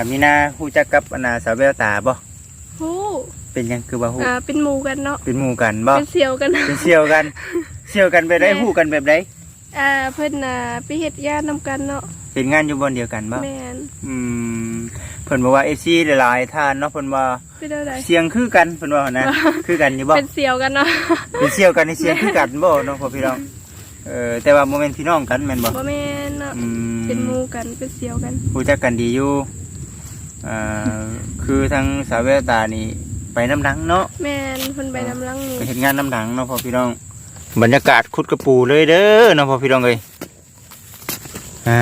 ามีนาฮู้จักกับอันน่ะสาวแววตาบ่ฮู้เป็นหยังคือว่าฮู้อ่าเป็นหมู่กันเนาะเป็นหมู่กันบ่เป็นเสี่ยวกันเป็นเสี่ยวกันเสี่ยวกันไปได้แม่ฮู้กันแบบใดอ่าเพิ่นน่ะไปเฮ็ดงานนํกันเนาะเป็นงานอยู่บ่อนเดียวกันบ่แม่นอืมเพิ่นบอกว่า FC หลายๆท่านเนาะเพิ่นว่าเป็นเท่าใดเสียงคือกันเพิ่นว่านะคือกันอยู่บ่เป็นเสี่ยวกันเนาะเป็นเสี่ยวกันในเสียงคือกันบ่เนาะพ่อพี่น้องเออแต่ว่าบ่แม่นพี่น้องกันแม่นบ่บ่แม่นเนาะอืมเป็นหมู่กันเป็นเสี่ยวกันรู้จักกันดีอยู่ อ่าคือทางสาวแววตานี่ไปน้ำดังเนาะแม่นเพิ่นไปนำลังนี่ไปเห็นงานน้ำดังเนาะพ่อพี่น้อง บรรยากาศคุดกระปูเลยเด้อเนาะพ่อพี่น้องเลยอ่า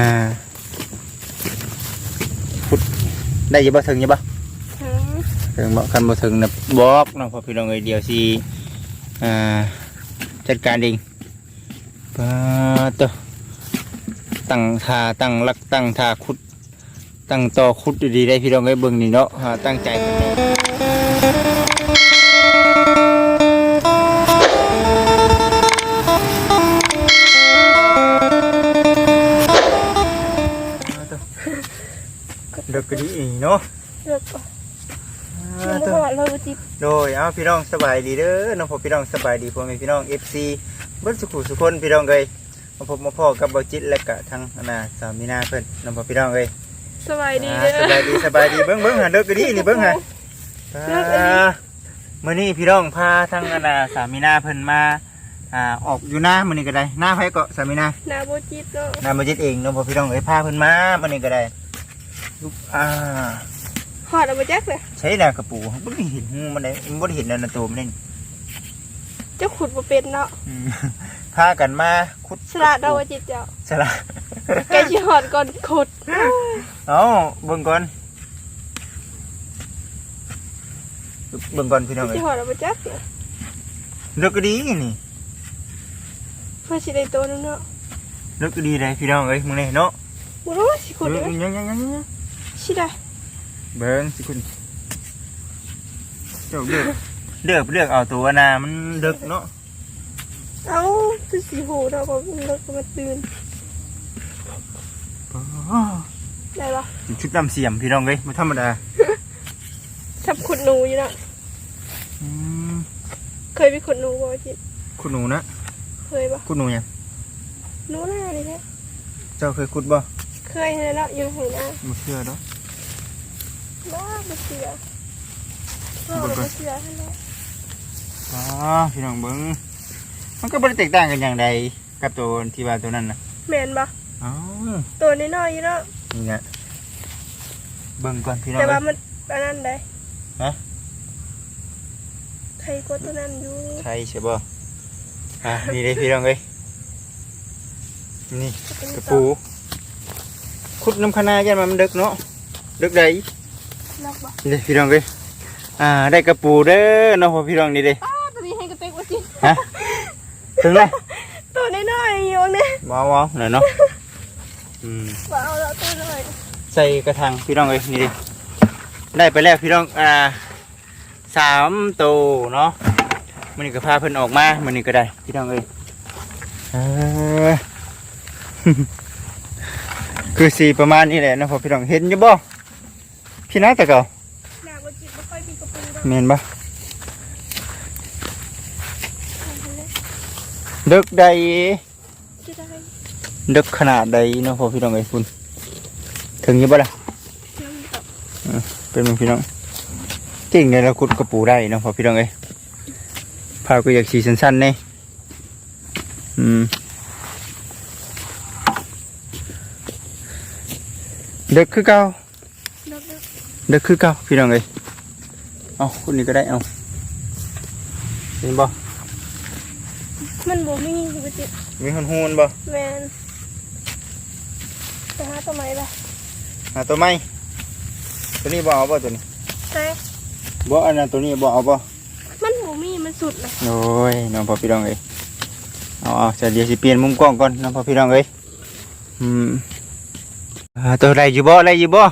คุดได้อยังบ่ถึงอยังบ่ถึงถึงบ่คันบ่ถึงนะบอกเนาะพ่อพี่น้องเลยเดี๋ยวสิอ่าจัดการเองปาตวตั้งท่าตั้งหลักตั้งท่าคุด ตั้งต่อคุดดีๆได้พี่น้องเลยเบิ่งนี่เนาะตั้งใจกันเนาะเด็กกดีอีเนาะเลือกก่อนอ่ามันตัวบ่ฮอดเลยบ่จิโดยเอาพี่น้องสบายดีเด้อน้องพ่อพี่น้องสบายดีพ่อแม่พี่น้อง FC เบิ้สุขุสุคนพี่น้องเลยมาพบมาพ่อกับเบาจิตและกะทั้งนาสามีนาเพิ่อนน้องพ่อพี่น้องเลย สบายดีอ่าเด้อสบายดีสบายดีเบิ้งเบิ้งหาเด็กกดีนี่เบิ้งหาเลิกอันนี้อ่ามื้อนี้พี่น้องพาทั้งอนาสามีนาเพิ่นมาอ่าออกอยู่หน้ามื้อนี้ก็ได้หน้าไผก็สามีนาหน้าบ่จิตเนาะนำมาจิตเองน้องพ่อพี่น้องเอ้ยพาเพิ่นมามื้อนี้ก็ได้ลูกอ่าฮอดเอาบ่จักเลยใช้ดากระปูบ่ได้เห็นหูมันได้บ่ได้เห็นนั่นนะตัวมันนี่ เจ้าขุดบ่เป็นเนาะอืมพากันมาขุดสละดอกบ่จิตเจ้าสละแกสิฮอดก่อนขุดเอ้าเบิ่งก่อนเบิ่งก่อนพี่น้องสิเอ้ยฮอดเอาบ่จักเลยเลือกก็ดีนี่เพื่อสิได้โตนึงเนาะเลือกก็ดีเลยพี่น้องเอ้ยมึงนี่เนาะบ่รู้ว่าสิขุดเลือกได้ไหมยังยังยังยังสิได้เบิ่งสิคุณเจ้าเลือก เลือกเลือกเอาตัวนามันเลือกเนาะเอ้าคือสิหูเนาะบ่มันเลิกมาตื่นอ๋อได้ปะชุดน้ำเสียมพี่น้องเอ้ยไม่ธรรมดาทับขุดหนูอยู่เนาะอืมเคยไปขุดหนูบ่จิตคุณหนูนะเคยปะคุณหนูยังหนูหน้านี่แหละเจ้าเคยขุดบ่เคยเลยเนาะอยู่ไหนนะบ่เชื่อเนาะบ้าบ่เสียบ้าบ่เสียให้แล้ว อ๋อพี่น้องเบิ้งมันก็บ่ได้แตกต่างกันอย่างใดกับตัวที่ว่าตัวนั้นนะแม่นปะอ๋อตัวน้อยๆอยู่เนาะนี่นะเบิ่งก่อนพี่น้องแต่ว่าเอ้ยมันอันนั้นได้ฮะใครกดตัวนั้นอยู่ใช่ใช่บ่อะนี่เลยพี่น้องเอ้ยนี่กระปูขุดน้ำคะนายันมามันดึกเนาะดึกใดล็อกปะนี่เลยพี่น้องเอ้ยอ่าได้กระปูเด้อเนาะพ่อพี่น้องนี่เด้อ้ ฮะถึงเลยตัวน้อยๆอยู่เนี่ยว้าวว้าวหน่อยเนาะอืมว้าวแล้วตัวน้อยใส่กระถางพี่น้องเอ้ยนี่ดิได้ไปแล้วพี่น้องอ่าสามตัวเนาะมันนี่ก็พาเพิ่นออกมามันนี่ก็ได้พี่น้องเอ้ยเออคือสีประมาณนี้แหละเนาะพอพี่น้องเห็นอยู่บ่พี่น้าแต่เก่าหน้าบ่จิตบ่ค่อยมีกระปุกดอกเมนบ่เดึกใดสิได้เดึกขนาดใดเนาะพอพี่น้องเอ้ยคุณถึงอยู่บ่ล่ะยังดอกเป็นมึงพี่น้องเก่งเลยเราขุดกระปูได้เนาะพอพี่น้องเอ้ยพาก็อยากสีสั้นๆเนี่ยอืมเด็กคือเก่าดอกดอกเด็กคือเก่าพี่น้องเอ้ยเอาคนนี้ก็ได้เอาเห็นบ่ มันบ่มีบ่จิตมีหุ่นหุ่นๆบ่แมนไปหาตัวไหมล่ะหาตัวไม้ตัวนี้บ่เอาบ่ตัวนี้ใช่บ่อันนั้นตัวนี้บ่เอาบ่มันบ่มีมันสุดเลยโอ้ยน้องพ่อพี่น้องเอ้ยเอาเอาจะเดี๋ยวสิเปลี่ยนมุมกล้องก่อนน้องพ่อพี่น้องเอ้ยอืมอ่าตัวอะไรอยู่บ่อะไรอยู่บ่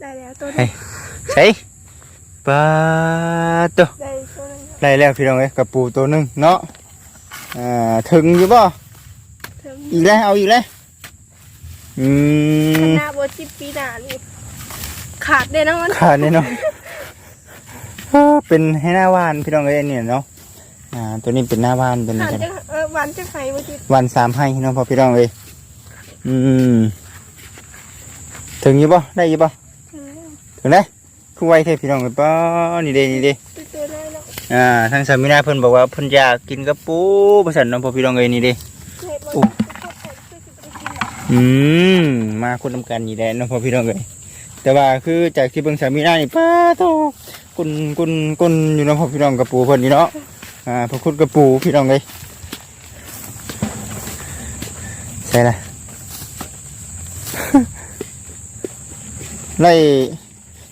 ได้แล้วตัวเฮ้นี้ยใส่ปลาตัวได้ตัวนึงครับได้แล้วพี่น้องเอ้ยกับปูตัวหนึงเนาะ อ่าถึงอยู่บ่เทิมอีกแล้วเอาอีกแล้วอืคมณะบ่จิตปีหน้านี่ขาดเลยนะมันขาดแน่นอนเออเป็นให้หน้าหวานพี่น้องเอ้ยเนี่ยเนาะอ่าตัวนี้เป็นหน้าหวานตัวนี้ขาดกันจะเออหวานจะไฟเมื่อกี้วันสามให้เนาะพอพี่น้องเอ้ยอืมถึงอยี่บ่ได้อยี่บ่อืมถึงได้คือไวเท่พี่น้องเอ้ยป้อนี่เด้นี่เด้ อ่าทางสามีนาเพิ่นบอกว่าเพิ่นอยากกินกระปูประสันเนาะพอพี่น้องเอ้ยนี่เด้เห็ดมันโอ้จะเข้าไปช่วยสิไปกินหรออืมมาคนทำกันนี่แหละเนาะพอพี่น้องเอ้ยแต่ว่าคือจากที่เบิ่งสามีนานี่ป้าโตกุนกุนกุนอยู่เนาะพอพี่น้องกระปูเพิ่นนี่เนาะอ่าพอคุดกระปูพี่น้องเอ้ยใช่ละไล่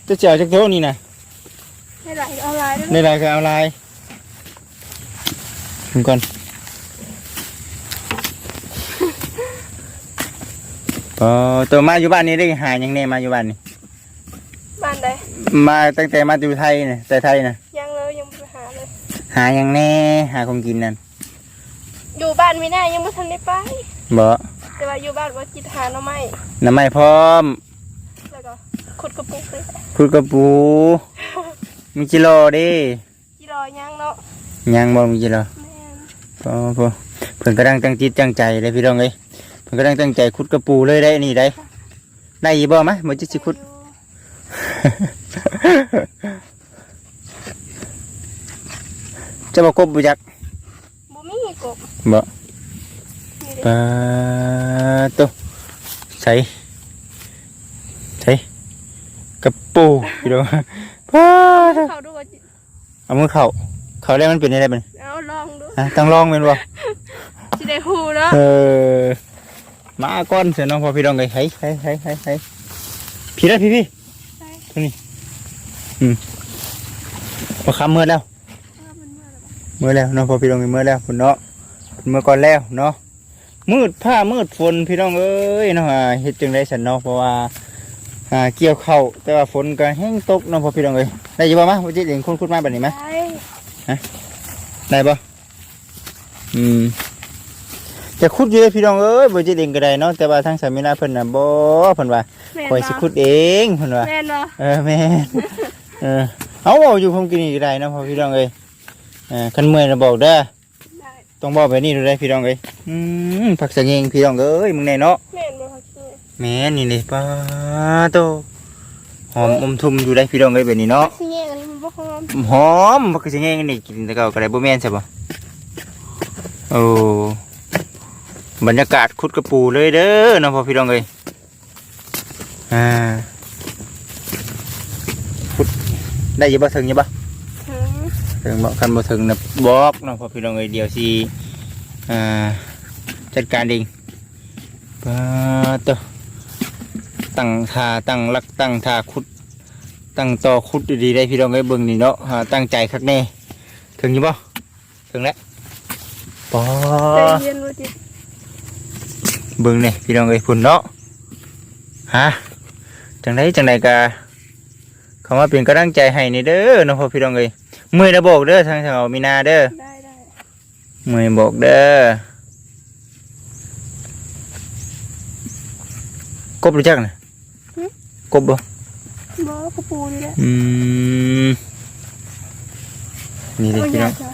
เจะเจียวจักโตนี่นะให้ไหลเอาลายด้วยในลายก็เอาลายถึงก่อนเออตัวมาอยู่บ้านนี้ได้หายังแน่มาอยู่บ้านนี่บ้านใดมาตั้งแต่มาอยู่ไทยเนี่ยแต่ไทยนะยังเลยยังไม่ไปหาเลย หายังแน่หาของกินนั่นอยู่บ้านไม่ได้ยังไม่ทันได้ไปบ่แต่ว่าอยู่บ้านว่าจิตหาหน่อไม้น้ำไม่พร้อมแล้วก็ขุดกระปุกเลยคุดกระปู มีกิโลเดิจิรอยังเนาะยังบ่มีกิโลแม่นพอพอเพิ่นกำลังตั้งจิตตั้งใจเลยพี่น้องเอ้ยเพิ่นกำลังตั้งใจคุดกระปูเลยได้นี่ได้ ได้อีบ่มะบ่จิสิคุด จะบอกกบบุจักบ่มีกบบ่นี่ปลาตัวใส่ใส่กระปูพี่น้อง ปลาเด้ตัวเขาดูว่าจิเอามือเข่าเข่าแล้วมันเป็นอะไรบ้างเอาลองดูฮะต้องลองเป็นบ่สิได้ฮู้เนาะเออมาก้อนเสียน้องพอพี่น้องเลยให้ให้ให้ให้ให้พี่ได้พี่พี่ใช่ตรงนี้อืมพอคำเมื่อแล้วเออมันมาแล้วเมื่อแล้วเนาะพอพี่น้องเมื่อแล้วคุณเนาะเมื่อก่อนแล้วเนาะมืดผ้ามืดฝนพี่น้องเอ้ยเนาะอ่าเฮ็ดจังไดสันเนาะเพราะว่า อ่าเกี่ยวเข้าวแต่ว่าฝนก็แห้งตกเนาะพอพี่น้องเอ้ยได้อยินบ่มะว่าจิเห็นคนคุดมาแบบนี้ไหมได้ได้บ่อืมจะขุดอยู่เลยพี่น้องเอ้ยบ่จิเองก็ได้เนาะแต่ว่าทางสามีนาเพิ่นน่ะบ่เพิ่นว่าแม่นข่อยสิขุดเองเพิ่นว่า แม่นเนาะเออแม่น เออเอาเว้าอยู่ผมกินนี่ก็ได้เนาะพอพี่น้องเอ้ยเออคันเมื่อยน่ะบอกเด้อได้ต้องบอกแบบนี้ดูได้พี่น้องเอ้ยอืมผักสะเงงพี่น้องเอ้ยมึงแน่เนาะแม่นบ่ครับพี่ แม่นี่เลยป้าโตหอมอมทุมอยู่ได้พี่น้องเอ้ยแบบนี้เนาะสิแยกอันนี้มันบ่หอมหอมผักสะเงงนี่กินแต่เก่าก็ได้บ่แม่นใช่ปะโอ้บรรยากาศคุดกระปูเลยเด้อเนาะพ่อพี่น้องเอ้ยอ่าคุดได้อยังบ่ถึงอยังบ่ถึงถึงบ่คันบ่ถึงนะบอกเนาะพ่อพี่น้องเอ้ยเดี๋ยวสิอ่าจัดการเองปาโต ตั้งท่าตั้งรักตั้งท่าขุด ตั้งต่อขุดดีๆได้พี่น้องเอ้ยเบิ่งนี่เนาะอ่าตั้งใจคักแน่ถึงอยู่บ่ถึงแล้วปอใจเย็นบ่จิเบิ่งนี่พี่น้องเอ้ยพุ่นเนาะฮะจังไดจังไดกะเขามาเป็นกำลังใจให้นี่เด้อเนาะพ่อพี่น้องเอ้ยมือระบอกเด้อทางสาวมีนาเด้อได้ได้มือบอกเด้อกบรู้จักนะ กบบ่บ่กระปูนี่แหละอืมนี่เลยบ่พี่ยาน้อกงจ้ะ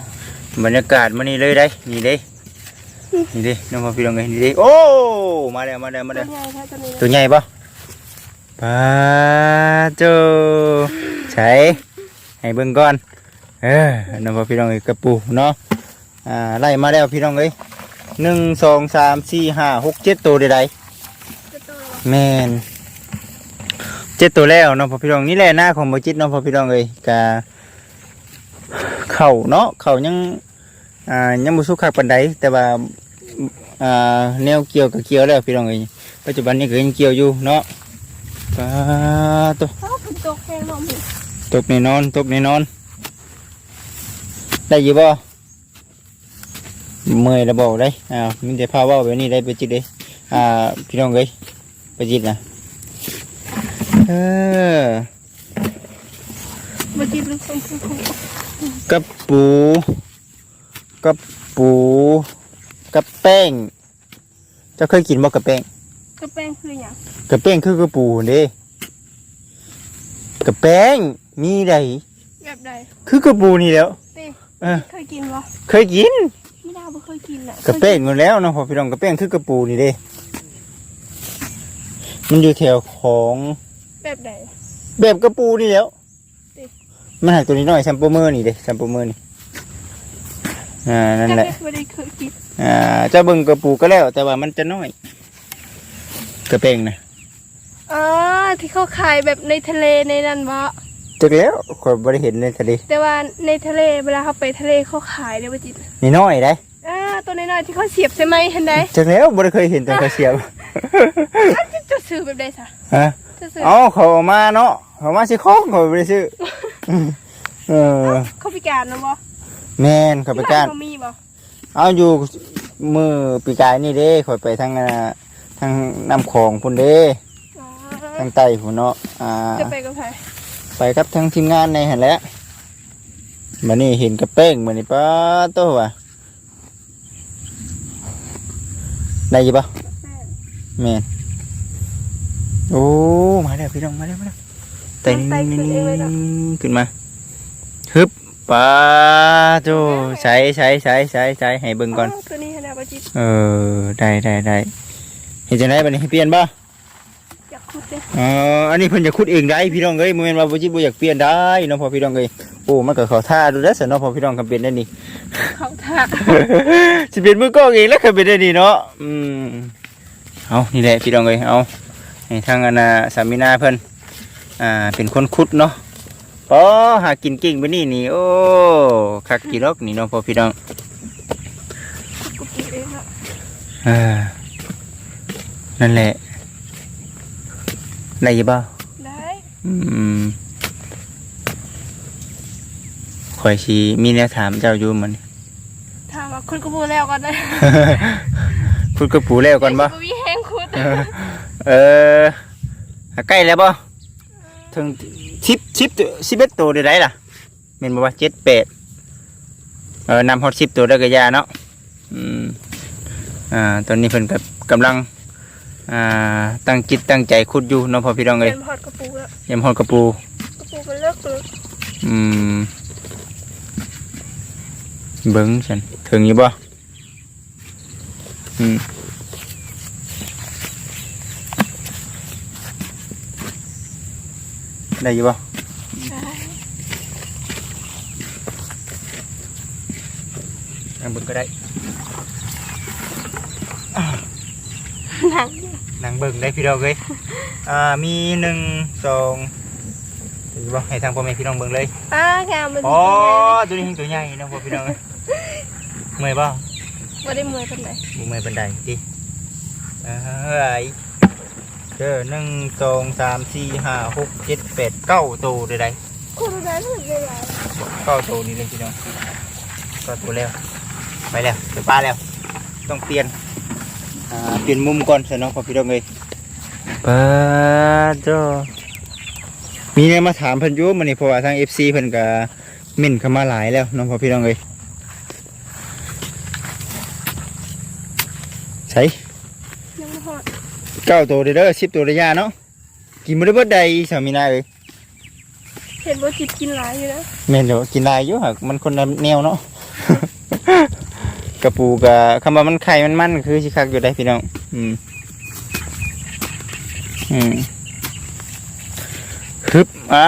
บรรยากาศมานี่เลยได้นี่เด้นี่เด้น้องพ่อพี่น้องเอ้ยนี่เด้โอ้มาแล้วมาแล้วมาตัแล้ววใหญ่แท้ตัวนี้ตัวใหญ่ปะปลาโจใช่ให้เบิ่งก่อนเออน้องพ่อพี่น้องเอ้ยกระปูเนาะอ่าไล่มาแล้วพี่น้องเอ้ยหนึ่งสองสามสี่ห้าหกเจ็ดตัวใดจะโตแล้วๆแมน เจ็ดตัวแล้วเน้องพ่อพี่น้องนี่แหละหน้าของบ่จิตเน้องพ่อพี่น้องเอ้ยกะเข่าเนาะเข่ายังอ่ายังบ่สุกคักปานใดแต่ว่าอ่าแนวเกี่ยวกับเกี่ยวแล้วพี่น้องเอ้ยปัจจุบันนี้ก็ยังเกี่ยวอยู่เนาะปลาตัวเอ้าฝนตกแห้งลมอีกตกแน่นอนตกแน่นอน ได้อยี่บ่เมื่อยแล้วบอกได้อ่ามีแต่พาเว่าแบบนี้ได้ไปจิตเลยอ่าพี่น้องเอ้ยไปจิตนะ เออบ่จิเป็นคนคือคงกับปูกับปูกับแป้ง เจ้าเคยกินบ่กับแป้งกระแป้งคือหยังกับแป้งคือกระปูเด้กระแป้งมีได้แบบใดคือกระปูนี่แหล้วติเออเคยกินบ่เคยกินไม่ได้บ่เคยกินอะกระแป้งหมดแล้วเนาะพอพี่น้องกระแป้งคือกระปูนี่เด้มันอยู่แถวของ แบบใดแบบกระปูนี่แหล้วติมันหักตัวนี้หน่อยแซมโปเมอร์นี่เด้แซมโปเมอร์นี่อ่านั่นแหละไม่ได้เคยกินอ่าเจะเบิ่งกระปูก็แล้ว แต่ว่ามันจะน้อย กระแป้งนะอ๋อที่เขาขายแบบในทะเลในนั้นบ่จักแล้วขอยบ่ได้เห็นในทะเล แต่ว่าในทะเลเวลาเขาไปทะเลเขาขายเลยว่าจิตนี่น้อยได้อ่าตัวน้อยๆที่เขาเสียบใช่ไหมเห็นได้จักแล้วบ่ได้เคยเห็นตอนเขาเสียบอ้าวจะจะซื้อแบบใดซะฮะจะ ซื้อเอาเขาเอามาเนาะเขาเอามาสิของเขาบ่ได้ซื้อเออเขาพิการนะบ่แม่นเขาไปการเขามีบ่เอาอยู่มือปีกายนี่เด้ข่อยไปทางอ่าทางน้ำของพุ่นเด้อ๋อทางใต้พุ่นเนาะอ่าจะไปกับใครไปกับทางทีมงานในหั่นแหละมานี่เห็นกระเป้งมานี่ป้าโตว่ะได้อยี่ปะแม่น โอ้มาแล้วพี่น้องมาแล้วมาแล้วไต่นี่นี่นี่ขึ้นมาฮึบป้าโตใช้ใช้ใช้ใช้ใช้ให้เบิ่งก่อนตัวนี้เห็นได้บ่จิตเออได้ได้ได้เห็นจะได้บัดนี้ให้เปลี่ยนป่ะอยากคุดเด้อ๋ออันนี้เพิ่นจะขุดเองได้พี่น้องเอ้ยบ่แม่นว่าบ่จิบ่อยากเปลี่ยนได้เนาะพอพี่น้องเอ้ยโอ้มันก็เข้าท่าดูได้อซะเนาะพอพี่น้องคำเป็นได้นี่เขาท่าสิเป็นมือกล้องเองแล้วคำเป็นได้นี่เนาะอืมเอานี่แหละพี่น้องเอ้ยเอา ให้ทางอนาสามีนาเพิ่นอ่าเป็นคนขุดเนาะปอหากินเก่งไปนี่นี่โอ้คักกี่รอกนี่เนาะพอพี่น้องคุดกุฏิเองเนาะอ่านั่นแหละได้อยี่บ่ได้อืมข่อยชีมีแนวถามเจ้าอยู่มันถามว่าคุณกระบูแล้วก่อนนะพูดกับปูแล้วก่อนบ่บ่มีแห้งคุด เออหาใกล้แล้วบ่ถึงชิปชิปสิบเอ็ดตัวได้ไรล่ะเม็นบ่ว่าเจ็ดแปดเออนำฮอตชิปตัวได้ก็ยาเนาะอืมอ่าตอนนี้เพิ่นกับกำลังอ่าตั้งจิตตั้งใจขุดอยู่เนาะพอพี่น้องเอ้ยเป็นพอดกระปูแล้วยำฮอดกระปูกระปูมันเลิกเลยอืมเบิ้งฉันถึงอยู่บ่อืม ได้อยู่บ่ได้นั่งเบิ้งก็ได้หนังนั่งเบิ้งได้พี่น้องเลยอ่ามีหนึ่งสองเห็นอยู่บ่ให้ทางพ่อแม่พี่น้องเบิ้งเลยป้างามมันอ๋อตัวนี้ตัวใหญ่นะพ่อพี่น้องเอ้ยเมื่อยบ่บ่ได้เมื่อยปานใดบุเมื่อยบันไดดิเอ้ย เด้อหนึ่งสองสามสี่ห้าหกเจ็ดแปดเก้าตัวใดคุณได้ถึงเวลาๆเก้าตัวนี่เลยพี่น้องเก้าตัวแล้วไปแล้วไปป้าแล้ว ต้องเปลี่ยนอ่าเปลี่ยนมุมก่อนเสยเนาะพอพี่น้องเลยป้าจ้มีเนี่ยมาถามเพิ่นอยู่มันนี่เพราะว่าทางเอฟซีเพิ่นก็เม่นเข้ามาหลายแล้วเน้องพอพี่น้องเลยใช่ยังบ่ฮอด เก้าตัวเด้อเด้อสิบตัวเด้อยาเนาะกินบ่ได้เบิดใดสามีนาเอ้ยเห็นบ่จิตกินหลายอยู่นะแม่นเดี๋ยวกินหลายอยู่หากมันคนละแนวเนาะ กระปูกะคำว่ามันไข่มันมันคือสิคักอยู่ได้พี่น้องอืมอืมฮึบอ่า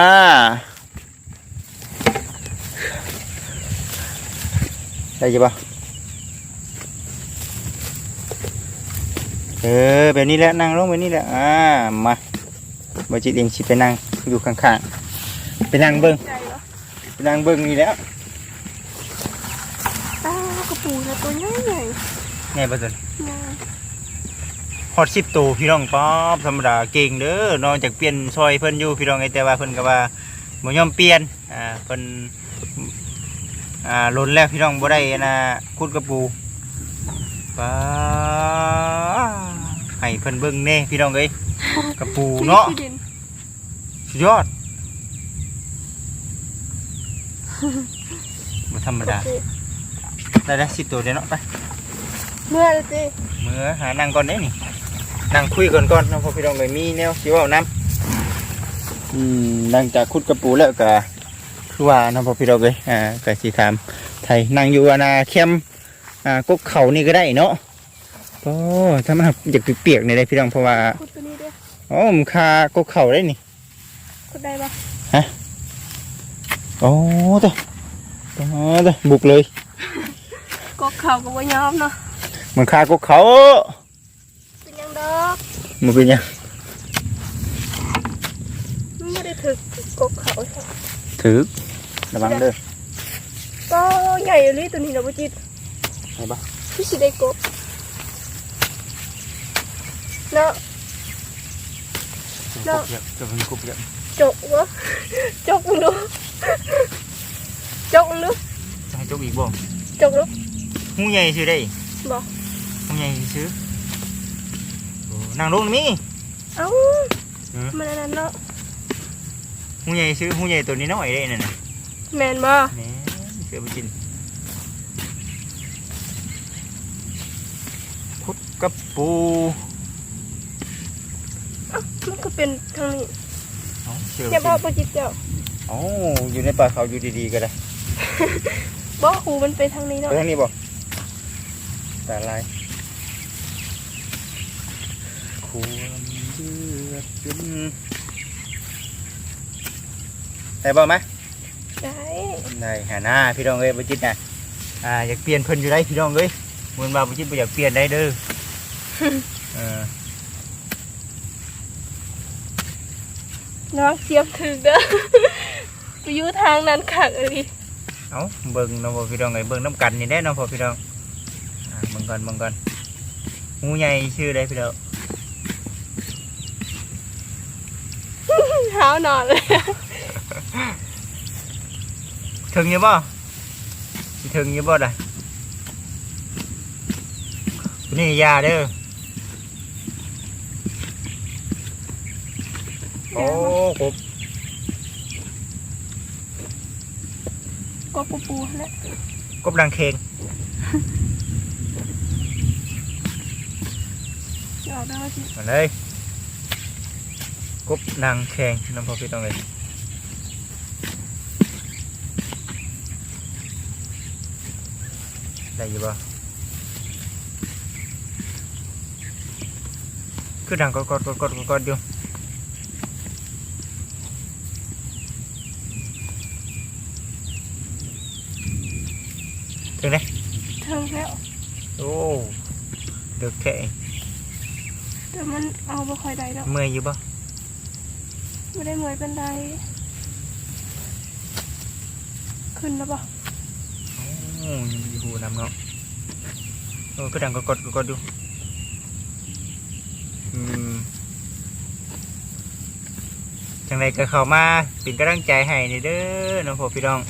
ได้อยี่ปะ เออแบบนี้แหละนั่งลงแบบนี้แหละอ่ามาบจิตเองสิไปนั่งอยู่ข้างๆไปนั่งเบิ้งใจเหรอไปนั่งเบิ้งนี่แหล้วป้ากระปูนะตัวใหญ่ใหญ่ไงบ้างนะฮอตสิบตัวพี่น้องป๊อบธรรมดาเก่งเด้อนอกจากเปลี่ยนซอยเพิ่นอยู่พี่น้องไงแต่ว่าเพิ่นก็ว่าบ่ยอมเปลี่ยนอ่าเพิ่นอ่าล้นแล้วพี่น้องบ่ได้นะคุดกระปูป้าให้ เพิ่นเบิ่งแน่พี่น้องเอ้ยกระปูเนาะที่ดินสุดยอดบ่ธรรมดาโอเคได้แล้วสิบตัวเด้อเนาะไปเมื่อเลยสิเมื่อหานั่งก่อนได้นี่นั่งคุยก่อนก่อนเนาะเพอพี่น้องเลยมีแนวสิเว้านํอืมหลังจากขุดกระปูแล้วก็คือว่าเนาะพ่อพี่เราเลยอ่าก็สิถามไทยนั่งอยู่อาณาเข้มอ่ากกเขานี่ก็ได้เนาะ โอ้ถ้ามันอยากเปียกๆนี่ได้พี่น้องเพราะว่าขุดตัวนี้เด้ออ๋อมันคากกเขาได้นี่ขุดได้ปะโอ้ตัวตัวตัวบุกเลยกกเขาก็บ่ยอมเนาะมันคากกเขาเป็นหยังดอกมันเป็นหยังมันไม่ได้ถึกกกเขาใช่ถือระวังเด้อก็ใหญ่เลยตัวนี้นะบ่จิตไหนบ้าพี่สิได้กบ เนาะเนาะจะเป็นกุบเยอะจกวะจกมึงดูจกมึงดูจะให้จกอีกบ่จกดูหูใหญ่ซื้อได้บอกหูใหญ่ซื้อโอ้นั่งลงนี่เอ้าเออมันอันนั้นเนาะหูใหญ่ซื้อหูใหญ่ตัวนี้น้อยได้นั่นน่ะแมนบ่แหน่เสือไปกินคุดกระปูเอ้า มันก็เป็นทางนี้เอ้าเสืออย่าไปบอกกินบ่จิตเจ้าเอ้าอยู่ในป่าเขาอยู่ดีๆก็ได้บ่หูมันไปทางนี้เนาะไปทางนี้บ่ตาลายควรเลือกจนได้บ่ไหมได้ได้หาหน้าพี่น้องเอ้ยบ่จิตนะอ่าอยากเปลี่ยนเพิ่นอยู่ได้พี่น้องเอ้ยเหมือนว่าบ่จิตบ่อยากเปลี่ยนได้เด้อเออ น้องเสียมถึกเด้อไปอยู่ทางนั้นคักเลยเอาเบิ่งเน้องพ่อพี่น้องเอ้ยเบิ่งน้ำกันนี่แน่น้องพ่อพี่น้องอ่าเบิ่งก่อนเบิ่งก่อนงูใหญ่ชื่ออะไรพี่น้องเท้านอนเลยถึงอยู่บ่สิถึงอยู่บ่ล่ะนี่ยาเด้อ โอ้กบก็ปูปูแล้วกบดังเคงออกได้ว่าจิมาเลยกบนางแข่งน้ำพอพี่ต้องเลยได้อยู่บ่คือดังกดกดกดกดกดกดอยู่ ถึงไหนเทิงแล้ว โอ้เดือดแค่แต่มันเอาบ่ค่อยได้แล้วเมื่อยอยู่บ่ไม่ได้เหมือนเป็นไรขึ้นแล้วปะโอ้ยังมีหูนำเนาะเออก็ดังกดกดกดกดดูอืมจังไรก็เข้ามาเป็นกำลังใจให้นี่เด้อน้องพ่อพี่น้อง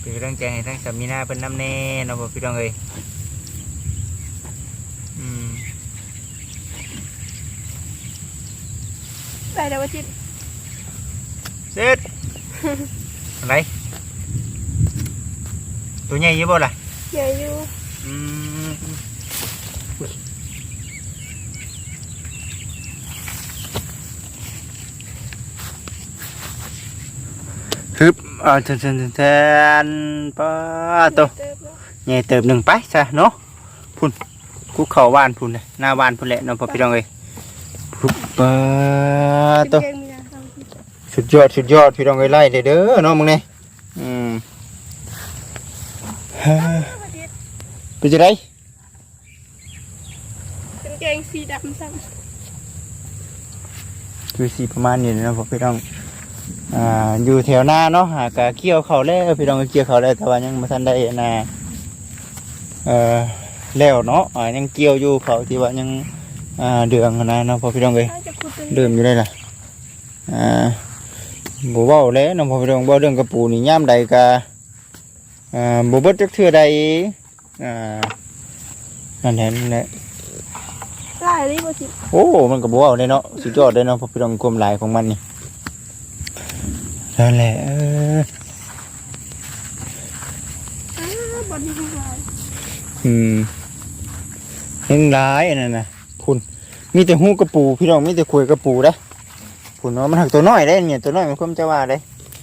เป็นกำลังใจให้ทั้งสามีนาเป็นน้ำแน่น้องพ่อพี่น้องเอ้ยอืมได้แล้วว่าจิตเสร็จอะไรตัวใหญ่อยี่บ่ล่ะใหญ่อยู่อืมฮึบ เอาแทนแทนแทนแทนป้าโตเติบแล้วใหญ่เติบหนึ่งไปซะเนาะพุ่นคุกเข่าวานพุ่นเลยหน้าวานพุ่นแหละเน้องพ่อพี่น้องเอ้ยปุ๊บป้าโตเป็นเกงมีนะทางจิตสุดยอดสุดยอดพี่น้องเอ้ยไล่เด้อเด้อเนาะมึงเนี่ยอืมเฮ้ยว่าจิตเป็นจะไดเป็นเกงสีดำซ้คือสีประมาณนี้นะพ่อพี่น้อง อ่าอยู่แถวหน้าเนาะหากะเกี่ยวเขาแล้วพี่น้องก็เกี่ยวเขาแล้วแต่ว่ายังไม่ทันได้นะเอ่อแล้วเนาะอ่ายังเกี่ยวอยู่เขาที่ว่ายังอ่าเดืองนะเนาะพ่อพี่น้องเอ้ยำน่าจะขุดตัวนี้เดิมอยู่ได้ล่ะอ่าบ่เว้าแล้วเนาะพ่อพี่น้องเว้าเรื่องกระปูนี่ยามใดก็อ่าบ่เบิดจักเทื่อใดอ่านั่นแหละนั่นแหละลายเลยว่าจิตโอ้มันก็บเว้าได้เนาะสุดยอดเลยเนาะเพราะพี่น้องความหลายของมันนี่ นั่นแหละเอออ้าวบอดี้ลายอืมยังหลายอันนั้นนะพุ่นมีแต่หูกระปู พี่น้องมีแต่คุยกระปูได้อพุ่นเนาะมันหักตัวน้อยได้เนี่ยตัวน้อยมันควรจะว่าได้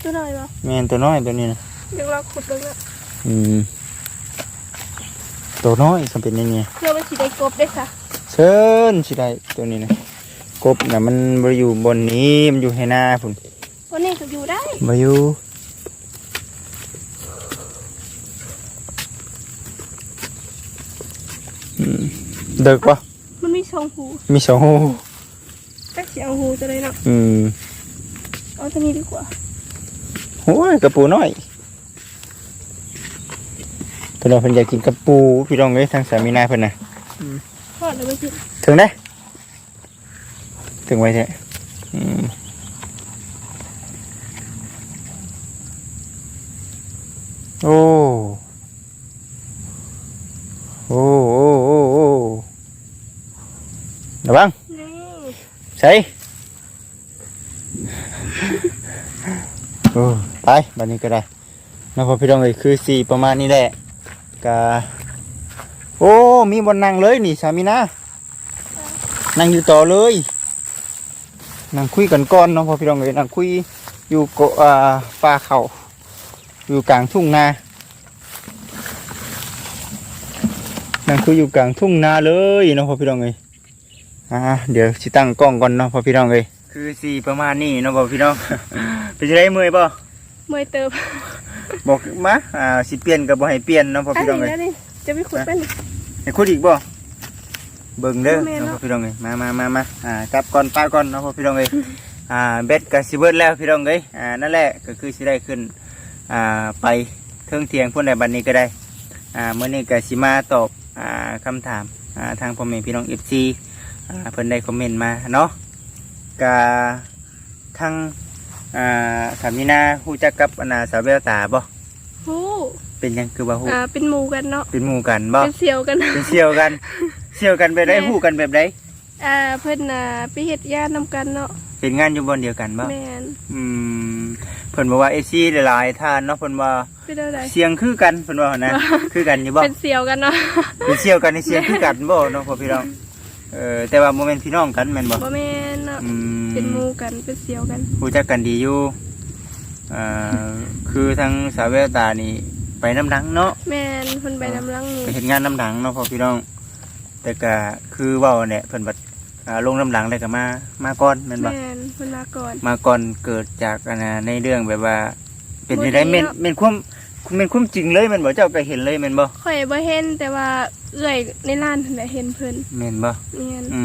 ตัวหน่อยบ่แม่นตัวน้อยตัวนี้นะเดี๋ยวเราขุดลงแล้วอืมตัวน้อยก็เป็นอย่างนี้เพื่อมันสิได้กบได้ค่ะเชิญสิได้ตัวนี้นะกบน่ะมันบ่อยู่บนนี้มันอยู่ให้หน้าพุ่น วันนี้ก็อยู่ได้บ่อยู่อืมเด็กปะมันมีสองหูมีสองหูจักสิเอาหูจะได้เนาะอืมเอาตัวนี้ดีกว่าโอ้ยกระปูน้อยเพิ่นว่าเพิ่นอยากกินกระปูพี่น้องเอ้ยทางสามีนาเพิ่นน่ะทอดแล้วไปกินถึงได้ถึงไว้แท้อืม โอ้โอ้โอ้โอ้โอ้ระวังนี่ใส่โอ้ไปบันนี้ก็ได้นะพอพี่น้องเอ้ยคือสี่ประมาณนี้แหละกะโอ้มีบนนั่งเลยนี่สามีนานั่งอยู่ต่อเลยนั่งคุยกันก่อนเนาะพอพี่น้องเลยนั่งคุยอยู่เกาะอ่าป่าเขา อยู่กลางทุ่งนานั่งคุยอยู่กลางทุ่งนาเลยเนาะพอพี่น้องเลยอ่าเดี๋ยวสิตั้งกล้องก่อนเนาะพอพี่น้องเลยคือสี่ประมาณนี้เนาะพอพี่น้องเป็นจะได้เมื่อยป่ะเมื่อยเติบบอกมาอ่าสิเปลี่ยนกับบ่ให้เปลี่ยนเนาะพออันพี่น้องนี้เลยแล้วนี่จะไปขุดไปนี่ให้คุดอีกบ่เบิ่งเด้อแม่นเนาะเนาะพ่อพี่น้องเอ้ยมามามามาอ่ากลับก่อนป้าก่อนเนาะพ่อพี่น้องเอ้ยอ่าเบ็ดก็สิเบิดแล้วพี่น้องเอ้ยอ่านั่นแหละก็คือสิได้ขึ้น อ่าไปเทิงเทียงพุ่นในบัดนี้ก็ได้อ่ามื้อนี้ก็สิมาตอบอ่าคำถามอ่าทางพ่อแม่พี่น้อง FC อ่าเพิ่นได้คอมเมนต์มาเนาะก็ทางอ่าสามีนาฮู้จักกับอนาสาวแววตาบ่หูเป็นหยังคือว่าฮู้อ่าเป็นหมู่กันเนาะเป็นหมู่กันบ่เป็นเสี่ยวกันเป็นเสี่ยวกันเสี่ยวกันไปได้แม่ฮู้กันแบบใดอ่าเพิ่นน่ะไปเฮ็ดยานำกันเนาะเป็นงานอยู่บนเดียวกันบ่แม่นอืม เพิ่นบอกว่า FC หลายๆท่านเนาะเพิ่นว่าเป็นอะไรเสียงคือกันเพิ่นว่านะ คือกันอยู่บ่เป็นเสี่ยวกันเนาะเป็นเสี่ยวกันในเสียงคือกันบ่เนาะพ่อพี่น้องเออแต่ว่าบ่แม่นพี่น้องกันแม่นบ่บ่แม่นเนาะอืมเป็นหมู่กันเป็นเสี่ยวกันรู้จักกันดีอยู่อ่าคือทางสาวแววตานี่ไปน้ำดังเนาะแม่นเพิ่นไปนำลังนี่ไปเฮ็ดงานน้ำดังเนาะพ่อพี่น้อง แต่ก็คือเว้าเนี่ยเพิ่นบัด อ่าลงน้ำดังแล้วก็มามาก่อนแม่นบ่แม่นเพิ่นมาก่อน มาก่อนเกิดจากอันน่ะในเรื่องแบบว่า เป็นบ่ยังไงดีเม่นเนาะเม่นความเม่นความจริงเลยแมันบ่เจ้าก็เห็นเลยแม่นบ่ข่อยบ่เห็นแต่ว่าเอื้อยในร้านเพิ่นน่ะเห็นเพิ่นแม่นบ่ แม่นอื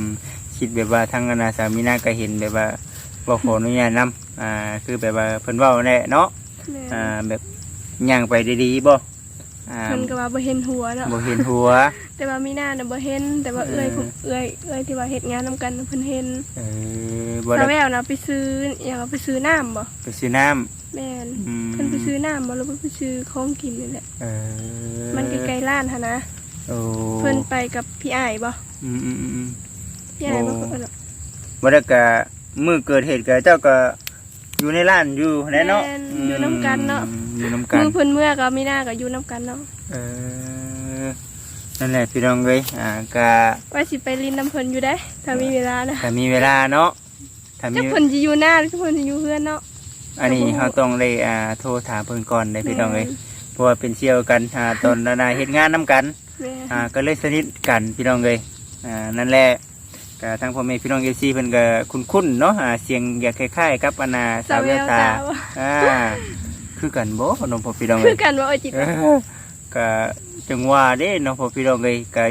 มคิดแบบว่าทางอนาสามีนาก็เห็นแบบว่าบ่ขออนุญาตนํอ่าคือแบบว่าเพิ่นเว้าแน่เนาะแม่นอ่าแบบย่างไปดีๆบ่ อ่าเพิ่นก็ว่าบ่เห็นหัวเนาะบ่เห็นหัว แต่ว่ามีหน้าน่ะบ่เห็น แต่ว่าเออเอื้อยผู้เอื้อยเอื้อยที่ว่าเฮ็ดงานนํกันน่ะเพิ่นเห็นเออบ่สาวได้แววนะไปซื้ออย่างเอาไปซื้อน้ำบ่ไปซื้อน้ำ แม่นอืม เพิ่นไปซื้อน้ำบ่หรือว่าไปซื้อของกินนี่แหละเออมันใกล้ๆร้านหั่นนะโอ้เพิ่นไปกับพี่อ้ายบ่อืมอืมอืม พี่อ้ายบ่โอ้ เพิ่นน่ะบ่ได้ก็มื้อเกิดเหตุก็เจ้าก็ อยู่ในร้านอยู่แน่เนาะแม่นอยู่นํกันเนาะ อืมอยู่นํกัมืน อเพิ่นเมื่อก็มีหน้าก็อยู่นํกันเนาะเออ นั่นแหละพี่น้องเอ้ยอ่าก็ว่าสิไปลินน้ำเพิ่นอยู่ได้ถ้ามีเวลานะถ้ามีเวลาเนาะถ้ามีจักเพิ่นสิอยู่หน้าหรือเพิ่นสิอยู่เฮือนเนาะ อันนี้เขาต้องได้อ่าโทรถามเพิ่นก่อนได้พี่น้องเอ้ยเพราะว่าเป็นเชี่ยวกันอ่าตอนนานาเฮ็ดงานนํกัน แม่อ่าก็เลยสนิทกันพี่น้องเอ้ยอ่านั่นแหละ ก็ทางพ่อแม่พี่น้อง FC เพิ่นก็คุ้นๆเนาะอ่าเสียงอยากคล้ายๆกับอนาสาวแววตาบ่อ่าคือกันบ่น้องพ่อพี่น้องคืเอ้อยกันว่าเอาจิตเออก็จังว่าเด้น้องพ่อพี่น้องเอ้ยก็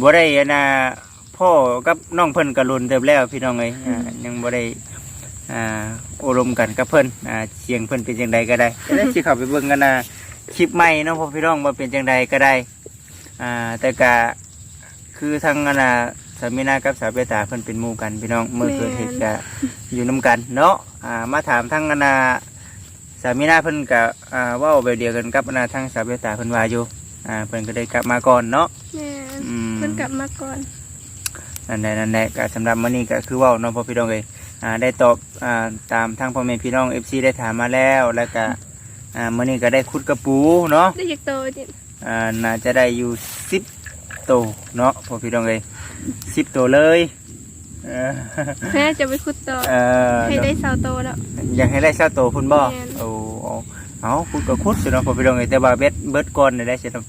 บ่ได้อันน่ะพ่อกับน้องเพิ่นก็ลุ้นเติบแล้วพี่น้องเอ้ยอ่ายังบ่ได้อ่าโอรมกันกับเพิ่นอ่าเสียงเพิ่นเป็นจังใดก็ได้จะได้สิเข้าไปเบิ่งกันนะคลิปใหม่เน้องพ่อพี่น้องว่าเป็นจังใดก็ได้อ่าแต่ก็ คือทางอันน่ะ สามีนากับสาวเบตาเพิ่นเป็นหมู่กันพี่น้องเมื่อเกิดเหตุก็อยู่นํกันเนาะอ่ามาถามทางอันน่ะสามีนาเพิ่นกะอ่าเว่าแบบเดียวกันกับอนาทางสาวเบตาเพิ่นว่าอยู่อ่าเพิ่นก็ได้กลับมาก่อนเนาะแม่นอืม เพิ่นกลับมาก่อน นั่นแหละนั่นแหละก็สำหรับมื้อนี้ก็คือเว้าเน้องพ่อพี่น้องเอ้ยอ่าได้ตอบอ่าตามทางพ่อแม่พี่น้อง FC ได้ถามมาแล้วแล้วก็อ่ามื้อนี้ก็ได้ขุดกระปูเนาะได้จักโตจิตอ่าน่าจะได้อยู่10โตวเนาะพ่อพี่น้องเอ้ย 10โตวเลยเออแม่จะไปขุดต่อเออให้ได้สาวโตแล้ว อยากให้ได้เศร้าโตพุ่นบ่แม่น โอ้เอาเอาคุดก็คุดสิเนาะพอพี่น้องเอ้ยแต่ว่าเบ็ดเบิดก่อนได้สิเนาะ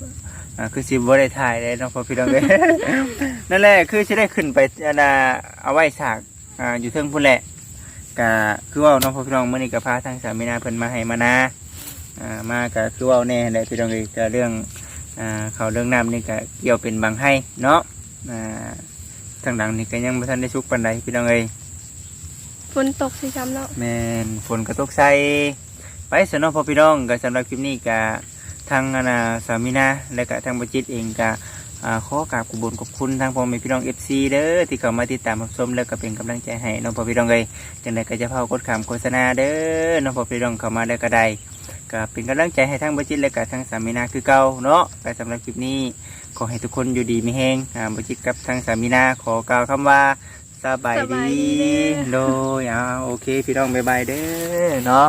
อ่าคือสิบ่ได้ถ่ายเลยเนาะพอพี่น้องเอ้ย นั่นแหละคือสิได้ขึ้นไปอันน่ะเอาไว้ฉากอ่าอยู่เทิงพุ่นแหละก็คือว่าเน้องพอพี่น้องมื้อนี้ก็พาทางสามีนาเพิ่นมาให้มานาอ่ามาก็คือเว่าแน่แหละพี่น้องเอ้ยก็เรื่องอ่าเขาเรื่องน้ำนี่ก็เกี่ยวเป็นบางให้เนาะอ่า ทางหลังนี่ก็ยังบ่ทันได้สุกปานใดพี่น้องเอ้ยฝนตกสิซ้ำเนาะแมนฝนกระตกใส่ไปสนอพอพี่น้องก็สำหรับคลิปนี้ก็ทางอนาสามินาและก็ทางบัจิตเองก็อ่าขอกราบขอบคุญขอบคุณทางพ่อแม่พี่น้องเอฟซีเด้อที่เข้ามาติดตามรับชมแล้วก็เป็นกำลังใจให้น้องพ่อพี่น้องเลยจังใดก็จะเผากดขามโฆษณาเด้อน้องพ่อพี่น้องเข้ามาแล้วก็ได้ ก็เป็นกำลังใจให้ทางบัจิตและก็ทางสามินาคือเก่าเนาะก็สำหรับคลิปนี้ขอให้ทุกคนอยู่ดีมีแฮงอ่าบัจิตกับทางสามินาขอกล่าวคำว่าสบายดีโดยอ่าโอเค พี่น้องบ๊ายบายเด้อเนาะ